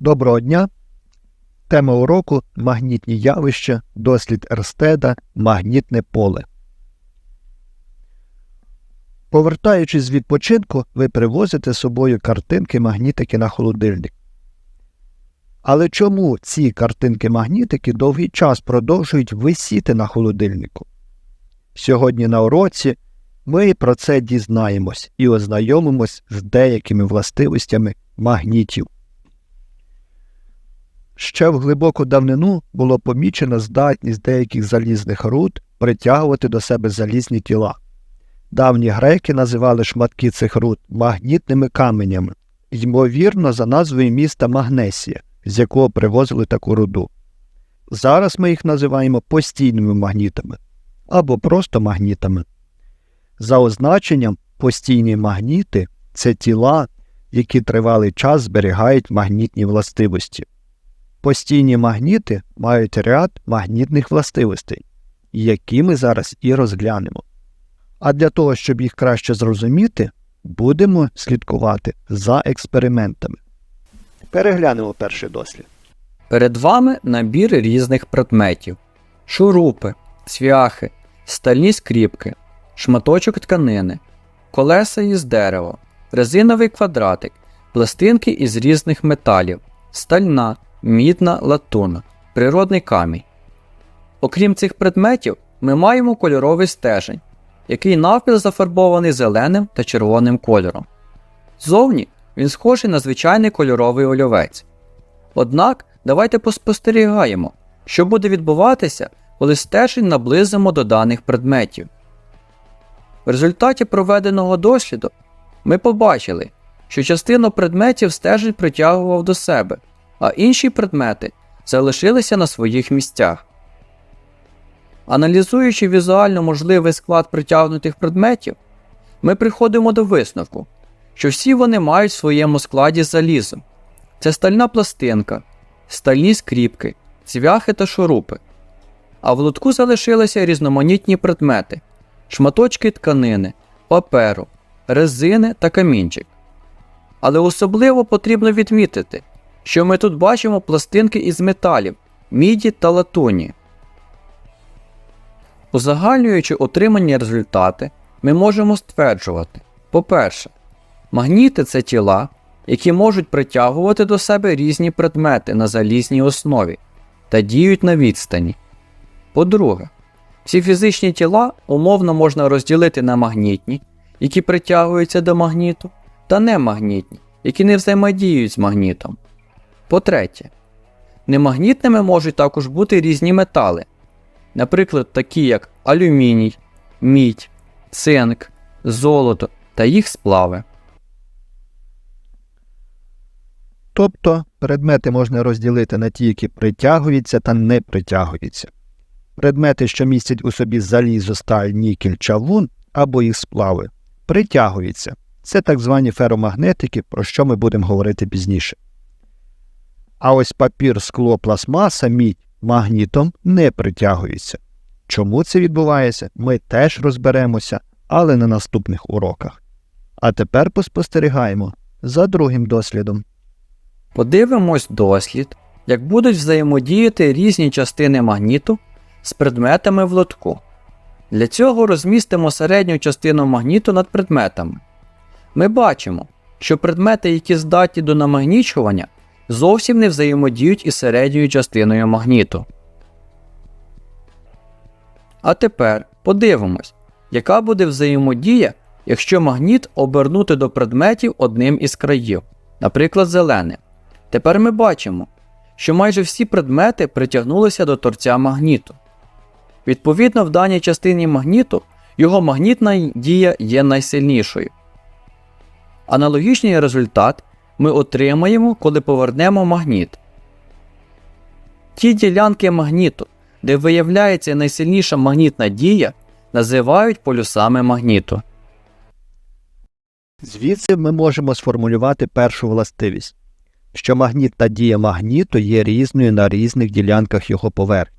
Доброго дня! Тема уроку Магнітні явища, дослід Ерстеда, магнітне поле. Повертаючись з відпочинку, ви привозите з собою картинки магнітики на холодильник. Але чому ці картинки магнітики довгий час продовжують висіти на холодильнику? Сьогодні на уроці ми про це дізнаємось і ознайомимось з деякими властивостями магнітів. Ще в глибоку давнину було помічено здатність деяких залізних руд притягувати до себе залізні тіла. Давні греки називали шматки цих руд магнітними каменями, ймовірно, за назвою міста Магнесія, з якого привозили таку руду. Зараз ми їх називаємо постійними магнітами або просто магнітами. За означенням, постійні магніти це тіла, які тривалий час зберігають магнітні властивості. Постійні магніти мають ряд магнітних властивостей, які ми зараз і розглянемо. А для того, щоб їх краще зрозуміти, будемо слідкувати за експериментами. Переглянемо перший дослід. Перед вами набір різних предметів: шурупи, цвяхи, стальні скріпки, шматочок тканини, колеса із дерева, резиновий квадратик, пластинки із різних металів, стальна, мідна латуна, природний камінь. Окрім цих предметів, ми маємо кольоровий стежень, який навпіл зафарбований зеленим та червоним кольором. Зовні він схожий на звичайний кольоровий олівець. Однак давайте поспостерігаємо, що буде відбуватися, коли стежень наблизимо до даних предметів. В результаті проведеного досліду ми побачили, що частину предметів стежень притягував до себе, а інші предмети залишилися на своїх місцях. Аналізуючи візуально можливий склад притягнутих предметів, ми приходимо до висновку, що всі вони мають в своєму складі залізо. Це стальна пластинка, стальні скріпки, цвяхи та шурупи. А в лотку залишилися різноманітні предмети, шматочки тканини, паперу, резини та камінчик. Але особливо потрібно відмітити, що ми тут бачимо пластинки із металів, міді та латуні. Узагальнюючи отримані результати, ми можемо стверджувати: по-перше, магніти це тіла, які можуть притягувати до себе різні предмети на залізній основі та діють на відстані. По-друге, всі фізичні тіла умовно можна розділити на магнітні, які притягуються до магніту, та немагнітні, які не взаємодіють з магнітом. По-третє, немагнітними можуть також бути різні метали, наприклад, такі як алюміній, мідь, цинк, золото та їх сплави. Тобто предмети можна розділити на ті, які притягуються та не притягуються. Предмети, що містять у собі залізо, сталь, нікель, чавун або їх сплави, притягуються. Це так звані феромагнетики, про що ми будемо говорити пізніше. А ось папір, скло, пластмаса, мідь магнітом не притягуються. Чому це відбувається, ми теж розберемося, але на наступних уроках. А тепер поспостерігаємо за другим дослідом. Подивимось дослід, як будуть взаємодіяти різні частини магніту з предметами в лотку. Для цього розмістимо середню частину магніту над предметами. Ми бачимо, що предмети, які здатні до намагнічування, зовсім не взаємодіють із середньою частиною магніту. А тепер подивимось, яка буде взаємодія, якщо магніт обернути до предметів одним із країв, наприклад, зеленим. Тепер ми бачимо, що майже всі предмети притягнулися до торця магніту. Відповідно, в даній частині магніту його магнітна дія є найсильнішою. Аналогічний результат ми отримаємо, коли повернемо магніт. Ті ділянки магніту, де виявляється найсильніша магнітна дія, називають полюсами магніту. Звідси ми можемо сформулювати першу властивість, що магнітна дія магніту є різною на різних ділянках його поверхні.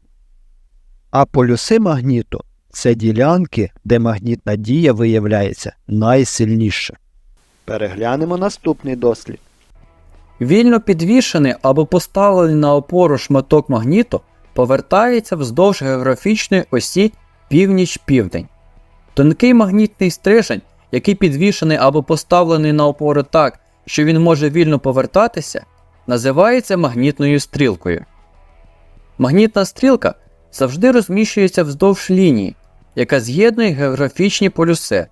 А полюси магніту це ділянки, де магнітна дія виявляється найсильніше. Переглянемо наступний дослід. Вільно підвішений або поставлений на опору шматок магніту повертається вздовж географічної осі північ-південь. Тонкий магнітний стрижень, який підвішений або поставлений на опору так, що він може вільно повертатися, називається магнітною стрілкою. Магнітна стрілка завжди розміщується вздовж лінії, яка з'єднує географічні полюси.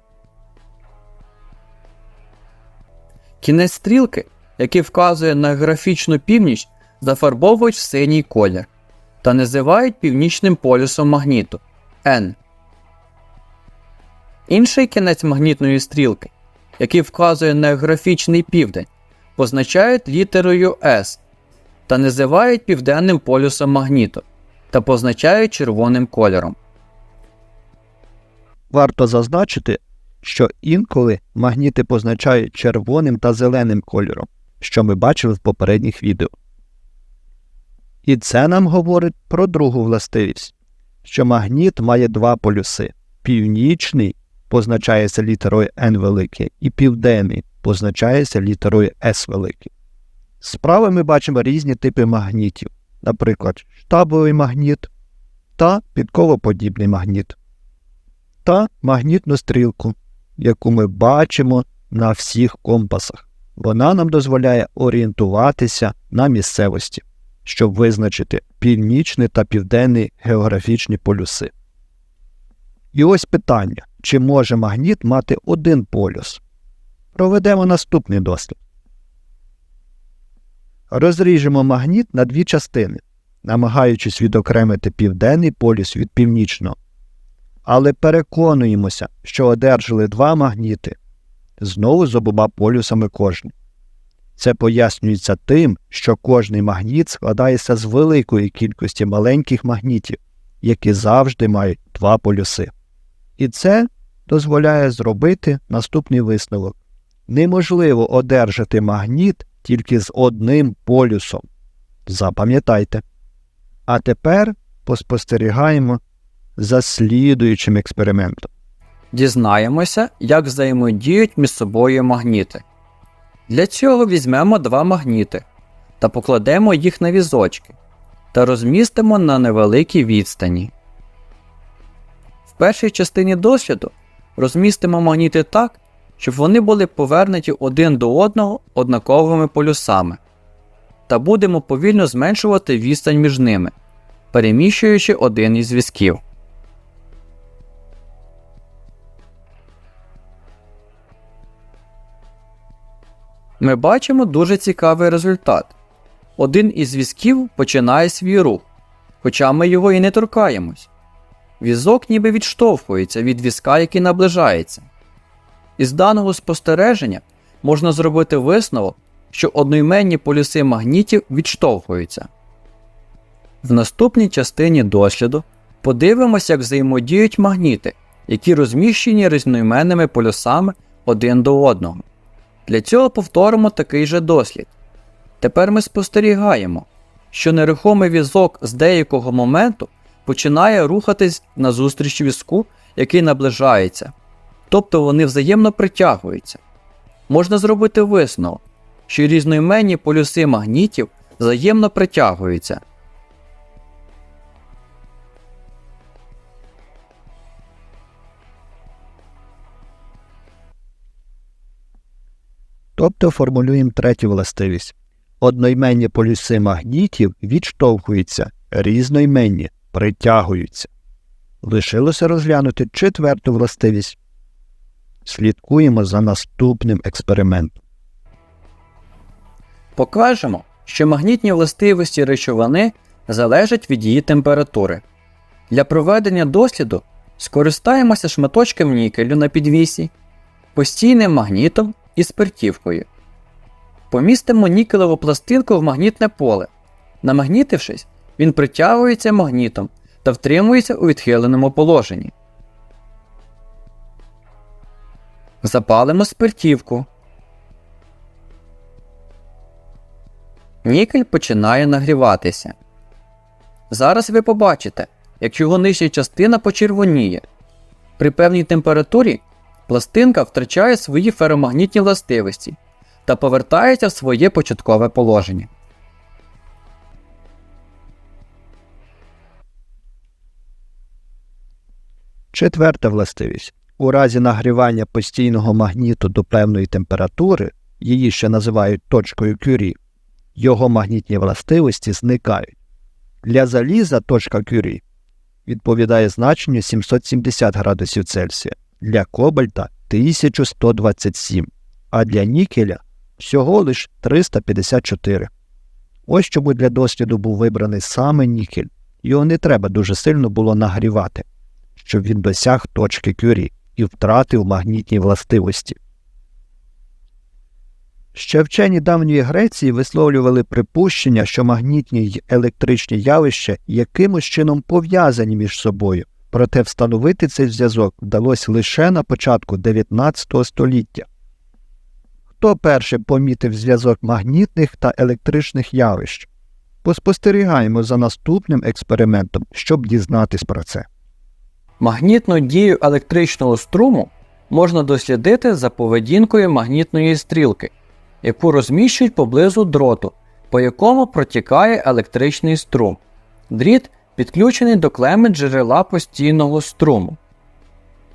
Кінець стрілки, який вказує на географічну північ, зафарбовують в синій колір та називають північним полюсом магніту N. Інший кінець магнітної стрілки, який вказує на географічний південь, позначають літерою S та називають південним полюсом магніту та позначають червоним кольором. Варто зазначити, що інколи магніти позначають червоним та зеленим кольором, що ми бачили в попередніх відео. І це нам говорить про другу властивість, що магніт має два полюси: північний позначається літерою N велике, і південний позначається літерою S велике. Справа ми бачимо різні типи магнітів, наприклад, штабовий магніт та підковоподібний магніт та магнітну стрілку, яку ми бачимо на всіх компасах. Вона нам дозволяє орієнтуватися на місцевості, щоб визначити північний та південний географічні полюси. І ось питання, чи може магніт мати один полюс? Проведемо наступний дослід. Розріжемо магніт на дві частини, намагаючись відокремити південний полюс від північного але переконуємося, що одержали два магніти знову з обома полюсами кожний. Це пояснюється тим, що кожний магніт складається з великої кількості маленьких магнітів, які завжди мають два полюси. І це дозволяє зробити наступний висновок. Неможливо одержати магніт тільки з одним полюсом. Запам'ятайте. А тепер поспостерігаємо за слідуючим експериментом. Дізнаємося, як взаємодіють між собою магніти. Для цього візьмемо два магніти та покладемо їх на візочки та розмістимо на невеликій відстані. В першій частині досліду розмістимо магніти так, щоб вони були повернуті один до одного однаковими полюсами, та будемо повільно зменшувати відстань між ними, переміщуючи один із зв'язків. Ми бачимо дуже цікавий результат. Один із візків починає свій рух, хоча ми його і не торкаємось. Візок ніби відштовхується від візка, який наближається. Із даного спостереження можна зробити висновок, що одноіменні полюси магнітів відштовхуються. В наступній частині досліду подивимося, як взаємодіють магніти, які розміщені різноіменними полюсами один до одного. Для цього повторимо такий же дослід. Тепер ми спостерігаємо, що нерухомий візок з деякого моменту починає рухатись назустріч візку, який наближається, тобто вони взаємно притягуються. Можна зробити висновок, що різноіменні полюси магнітів взаємно притягуються. Тобто формулюємо третю властивість. Одноіменні полюси магнітів відштовхуються, різноіменні притягуються. Лишилося розглянути четверту властивість. Слідкуємо за наступним експериментом. Покажемо, що магнітні властивості речовини залежать від її температури. Для проведення досліду скористаємося шматочком нікелю на підвісі, постійним магнітом і спиртівкою. Помістимо нікелеву пластинку в магнітне поле. Намагнітившись, він притягується магнітом та втримується у відхиленому положенні. Запалимо спиртівку. Нікель починає нагріватися. Зараз ви побачите, як його нижня частина почервоніє. При певній температурі пластинка втрачає свої феромагнітні властивості та повертається в своє початкове положення. Четверта властивість. У разі нагрівання постійного магніту до певної температури, її ще називають точкою Кюрі, його магнітні властивості зникають. Для заліза точка Кюрі відповідає значенню 770 градусів Цельсія, для кобальта 1127, а для нікеля всього лиш 354. Ось чому для досліду був вибраний саме нікель. Його не треба дуже сильно було нагрівати, щоб він досяг точки Кюрі і втратив магнітні властивості. Ще вчені давньої Греції висловлювали припущення, що магнітні й електричні явища якимось чином пов'язані між собою, проте встановити цей зв'язок вдалося лише на початку 19 століття. Хто перший помітив зв'язок магнітних та електричних явищ? Поспостерігаємо за наступним експериментом, щоб дізнатись про це. Магнітну дію електричного струму можна дослідити за поведінкою магнітної стрілки, яку розміщують поблизу дроту, по якому протікає електричний струм. Дріт підключений до клеми джерела постійного струму.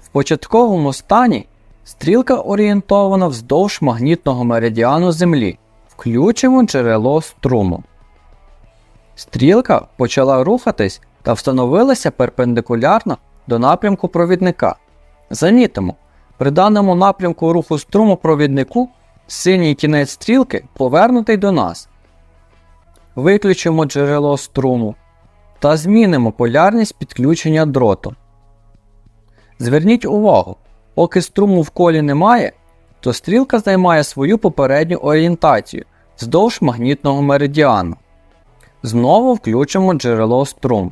В початковому стані стрілка орієнтована вздовж магнітного меридіану Землі, включимо джерело струму. Стрілка почала рухатись та встановилася перпендикулярно до напрямку провідника. Замітимо, при даному напрямку руху струму провіднику синій кінець стрілки повернутий до нас. Виключимо джерело струму та змінимо полярність підключення дроту. Зверніть увагу, поки струму в колі немає, то стрілка займає свою попередню орієнтацію вздовж магнітного меридіану. Знову включимо джерело струму.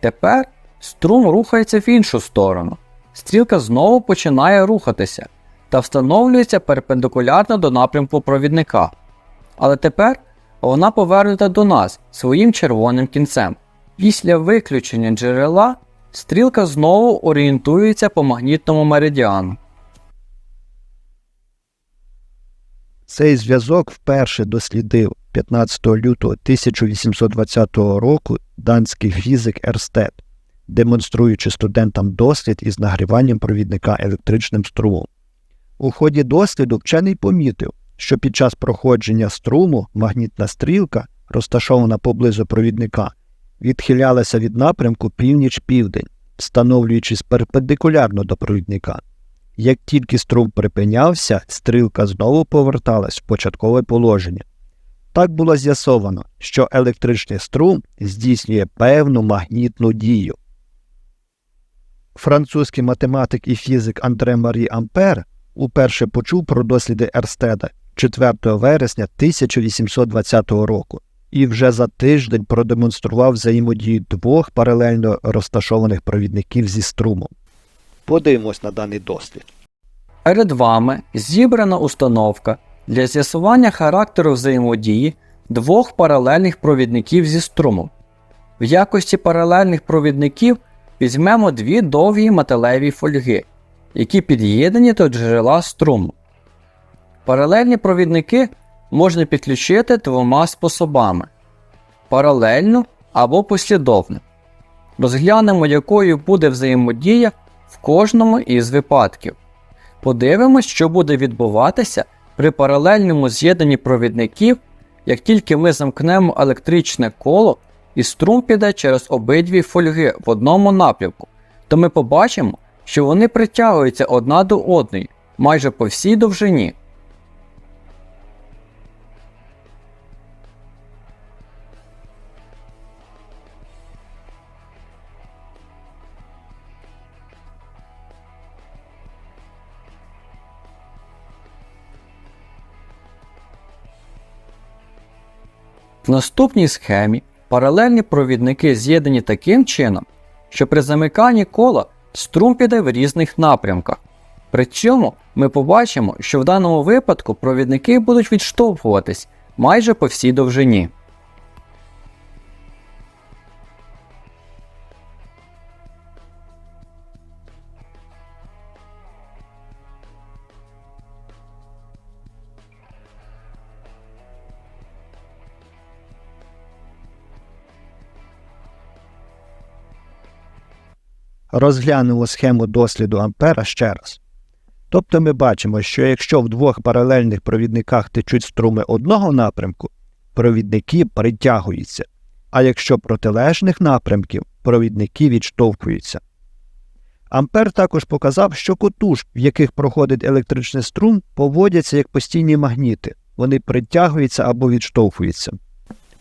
Тепер струм рухається в іншу сторону. Стрілка знову починає рухатися та встановлюється перпендикулярно до напрямку провідника. Але тепер вона повернута до нас своїм червоним кінцем. Після виключення джерела стрілка знову орієнтується по магнітному меридіану. Цей зв'язок вперше дослідив 15 лютого 1820 року данський фізик Ерстед, демонструючи студентам дослід із нагріванням провідника електричним струмом. У ході досліду вчений помітив, що під час проходження струму магнітна стрілка, розташована поблизу провідника, відхилялася від напрямку північ-південь, встановлюючись перпендикулярно до провідника. Як тільки струм припинявся, стрілка знову поверталась в початкове положення. Так було з'ясовано, що електричний струм здійснює певну магнітну дію. Французький математик і фізик Андре Марі Ампер уперше почув про досліди Ерстеда 4 вересня 1820 року і вже за тиждень продемонстрував взаємодію двох паралельно розташованих провідників зі струмом. Подивимось на даний дослід. Перед вами зібрана установка для з'ясування характеру взаємодії двох паралельних провідників зі струмом. В якості паралельних провідників візьмемо дві довгі металеві фольги, які під'єднані до джерела струму. Паралельні провідники можна підключити двома способами паралельно або послідовно. Розглянемо, якою буде взаємодія в кожному із випадків. Подивимось, що буде відбуватися при паралельному з'єднанні провідників, як тільки ми замкнемо електричне коло і струм піде через обидві фольги в одному напрямку, то ми побачимо, що вони притягуються одна до одної майже по всій довжині. В наступній схемі паралельні провідники з'єднані таким чином, що при замиканні кола струм піде в різних напрямках. При цьому ми побачимо, що в даному випадку провідники будуть відштовхуватись майже по всій довжині. Розглянемо схему досліду Ампера ще раз. Тобто ми бачимо, що якщо в двох паралельних провідниках течуть струми одного напрямку, провідники притягуються, а якщо протилежних напрямків, провідники відштовхуються. Ампер також показав, що котушки, в яких проходить електричний струм, поводяться як постійні магніти, вони притягуються або відштовхуються.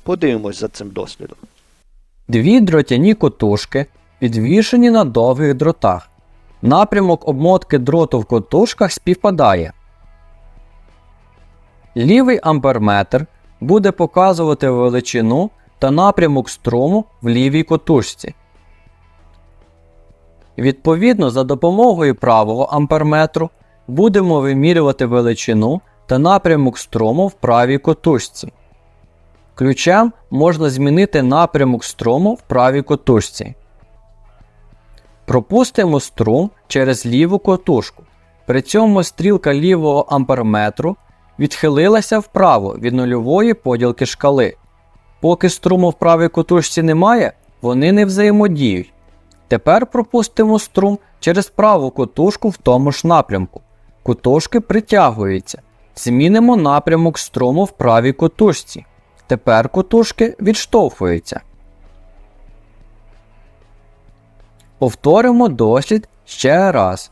Подивимось за цим дослідом. Дві дротяні котушки підвішені на довгих дротах. Напрямок обмотки дроту в котушках співпадає. Лівий амперметр буде показувати величину та напрямок струму в лівій котушці. Відповідно, за допомогою правого амперметру будемо вимірювати величину та напрямок струму в правій котушці. Ключем можна змінити напрямок струму в правій котушці. Пропустимо струм через ліву котушку. При цьому стрілка лівого амперметру відхилилася вправо від нульової поділки шкали. Поки струму в правій котушці немає, вони не взаємодіють. Тепер пропустимо струм через праву котушку в тому ж напрямку. Котушки притягуються. Змінимо напрямок струму в правій котушці. Тепер котушки відштовхуються. Повторимо дослід ще раз.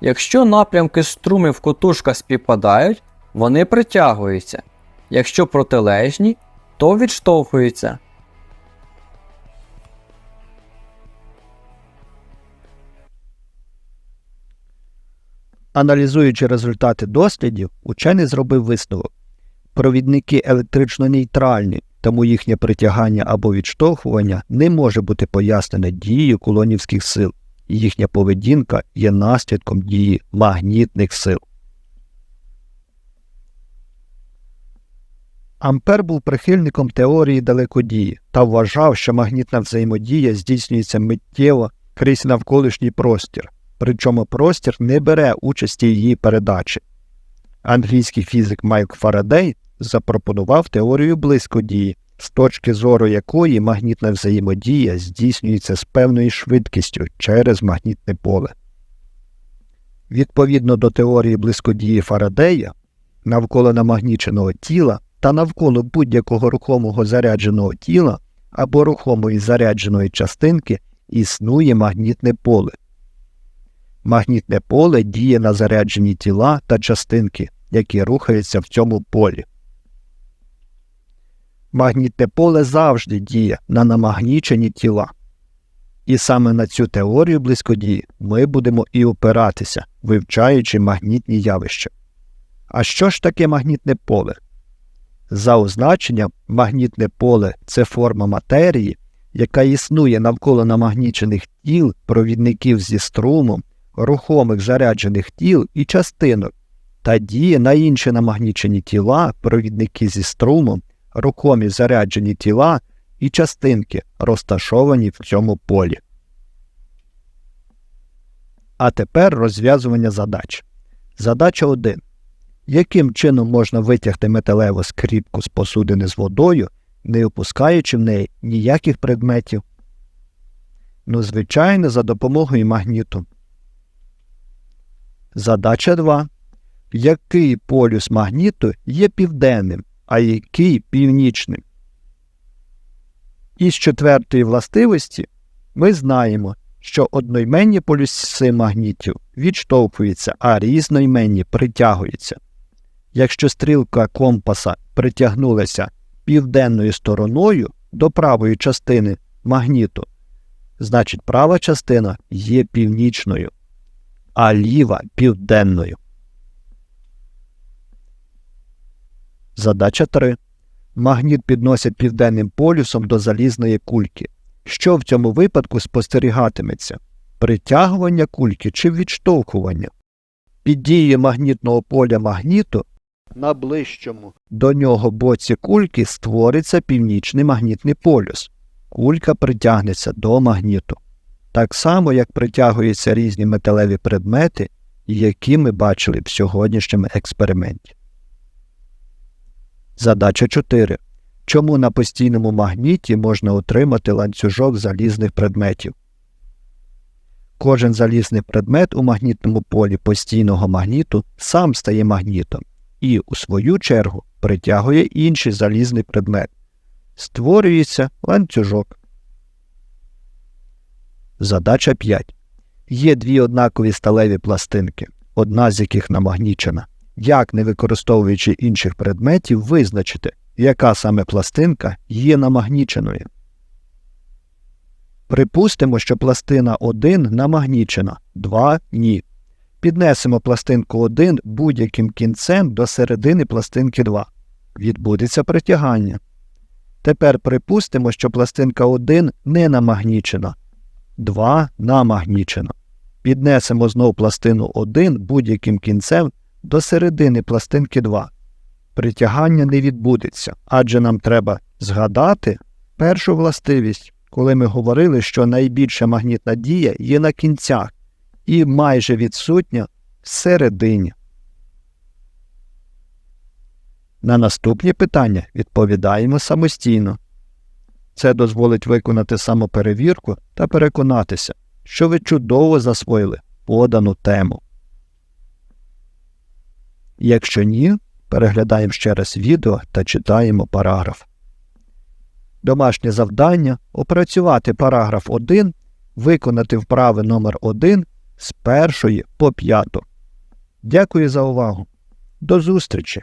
Якщо напрямки струмів в котушках співпадають, вони притягуються. Якщо протилежні, то відштовхуються. Аналізуючи результати дослідів, учений зробив висновок. Провідники електрично нейтральні, тому їхнє притягання або відштовхування не може бути пояснене дією кулонівських сил, їхня поведінка є наслідком дії магнітних сил. Ампер був прихильником теорії далекодії та вважав, що магнітна взаємодія здійснюється миттєво крізь навколишній простір, причому простір не бере участі її передачі. Англійський фізик Майк Фарадей запропонував теорію близькодії, з точки зору якої магнітна взаємодія здійснюється з певною швидкістю через магнітне поле. Відповідно до теорії близькодії Фарадея, навколо намагніченого тіла та навколо будь-якого рухомого зарядженого тіла або рухомої зарядженої частинки існує магнітне поле. Магнітне поле діє на заряджені тіла та частинки, які рухаються в цьому полі. Магнітне поле завжди діє на намагнічені тіла. І саме на цю теорію близькодії ми будемо і опиратися, вивчаючи магнітні явища. А що ж таке магнітне поле? За означенням, магнітне поле це форма матерії, яка існує навколо намагнічених тіл, провідників зі струмом, рухомих заряджених тіл і частинок, та діє на інші намагнічені тіла, провідники зі струмом, рухомі заряджені тіла і частинки, розташовані в цьому полі. А тепер розв'язування задач. Задача 1. Яким чином можна витягти металеву скріпку з посудини з водою, не опускаючи в неї ніяких предметів? Ну, звичайно, за допомогою магніту. Задача 2. Який полюс магніту є південним, а який північним? Із четвертої властивості ми знаємо, що одноіменні полюси магнітів відштовхуються, а різноіменні притягуються. Якщо стрілка компаса притягнулася південною стороною до правої частини магніту, значить права частина є північною, а ліва південною. Задача 3. Магніт підносять південним полюсом до залізної кульки. Що в цьому випадку спостерігатиметься? Притягування кульки чи відштовхування? Під дією магнітного поля магніту на ближчому до нього боці кульки створиться північний магнітний полюс. Кулька притягнеться до магніту. Так само, як притягуються різні металеві предмети, які ми бачили в сьогоднішньому експерименті. Задача 4. Чому на постійному магніті можна отримати ланцюжок залізних предметів? Кожен залізний предмет у магнітному полі постійного магніту сам стає магнітом і, у свою чергу, притягує інший залізний предмет. Створюється ланцюжок. Задача 5. Є дві однакові сталеві пластинки, одна з яких намагнічена. Як, не використовуючи інших предметів, визначити, яка саме пластинка є намагніченою? Припустимо, що пластина 1 намагнічена, 2 ні. Піднесемо пластинку 1 будь-яким кінцем до середини пластинки 2. Відбудеться притягання. Тепер припустимо, що пластинка 1 не намагнічена, 2 намагнічена. Піднесемо знов пластину 1 будь-яким кінцем до середини пластинки 2. Притягання не відбудеться, адже нам треба згадати першу властивість, коли ми говорили, що найбільша магнітна дія є на кінцях і майже відсутня всередині. На наступні питання відповідаємо самостійно. Це дозволить виконати самоперевірку та переконатися, що ви чудово засвоїли подану тему. Якщо ні, переглядаємо ще раз відео та читаємо параграф. Домашнє завдання опрацювати параграф 1, виконати вправи номер 1 з першої по п'яту. Дякую за увагу. До зустрічі!